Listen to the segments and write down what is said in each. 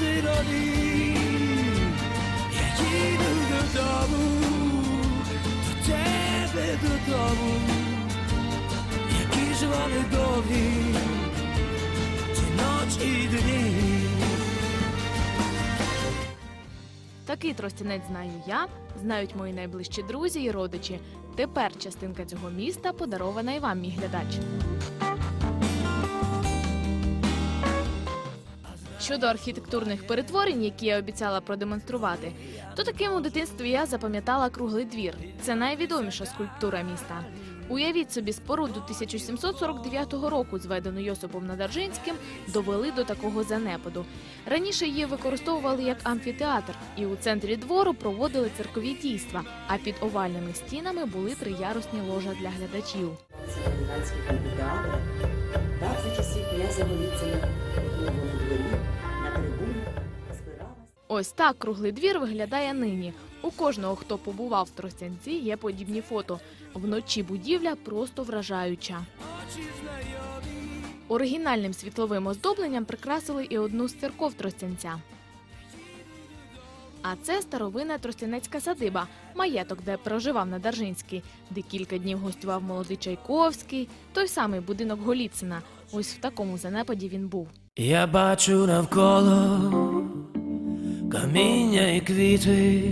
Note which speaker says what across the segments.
Speaker 1: Нові. Я їду додому, до тебе додому, які ж вони довгі, ці ночі і дні.
Speaker 2: Такий тростянець знаю я, знають мої найближчі друзі і родичі. Тепер частинка цього міста подарована і вам, мій глядач. Щодо архітектурних перетворень, які я обіцяла продемонструвати, то таким у дитинстві я запам'ятала круглий двір. Це найвідоміша скульптура міста. Уявіть собі, споруду 1749 року, зведену Йосипом Надаржинським, довели до такого занепаду. Раніше її використовували як амфітеатр, і у центрі двору проводили циркові дійства. А під овальними стінами були триярусні ложа для глядачів. Ось так круглий двір виглядає нині. У кожного, хто побував в Тростянці, є подібні фото. Вночі будівля просто вражаюча. Оригінальним світловим оздобленням прикрасили і одну з церков Тростянця. А це старовинна Тростянецька садиба, маєток, де проживав Надаржинський, де кілька днів гостював молодий Чайковський, той самий будинок Голіцина. Ось в такому занепаді він був.
Speaker 1: Я бачу навколо каміння і квіти.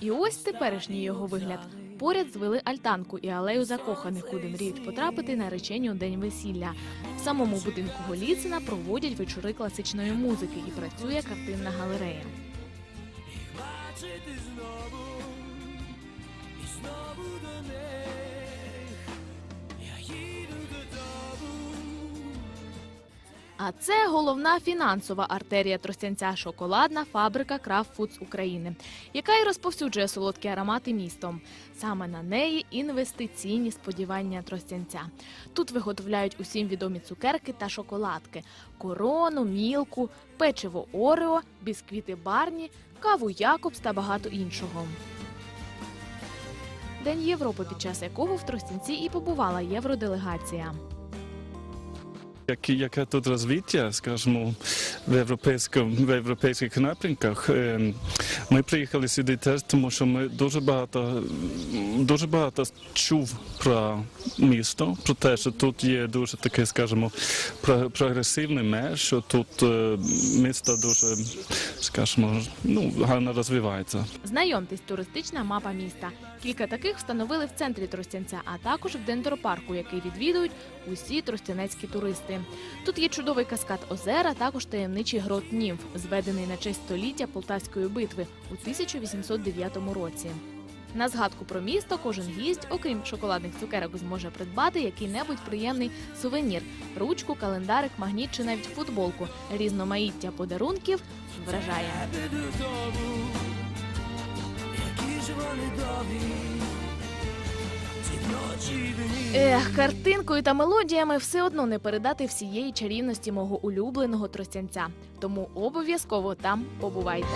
Speaker 2: І ось теперішній його вигляд. Поряд звели альтанку і алею закоханих, куди мріють потрапити наречені у день весілля. В самому будинку Голіцина проводять вечори класичної музики і працює картинна галерея.
Speaker 1: Бачити знову, і знову до них.
Speaker 2: А це головна фінансова артерія Тростянця шоколадна фабрика Крав Фудс України, яка й розповсюджує солодкі аромати містом. Саме на неї інвестиційні сподівання Тростянця. Тут виготовляють усім відомі цукерки та шоколадки: корону, мілку, печиво Орео, бісквіти Барні, каву Якобс та багато іншого. День Європи, під час якого в Тростянці і побувала євроделегація.
Speaker 3: Яке, яке тут розвиття, скажімо, в європейському в європейських напрямках. Ем, Ми приїхали сюди теж, тому що ми дуже багато дуже багато чув про місто, про те, що тут є дуже таке, скажімо, про- прогресивне мер, що тут е, місто дуже, скажімо, ну гарно розвивається.
Speaker 2: Знайомтесь, туристична мапа міста. Кілька таких встановили в центрі Тростянця, а також в дендропарку, який відвідують усі тростянецькі туристи. Тут є чудовий каскад озера, також таємничий грот Німф, зведений на честь століття Полтавської битви у 1809 році. На згадку про місто кожен гість, окрім шоколадних цукерок, зможе придбати який-небудь приємний сувенір, ручку, календарик, магніт чи навіть футболку. Різноманіття подарунків вражає. Ех, картинкою та мелодіями все одно не передати всієї чарівності мого улюбленого тростянця. Тому обов'язково там побувайте.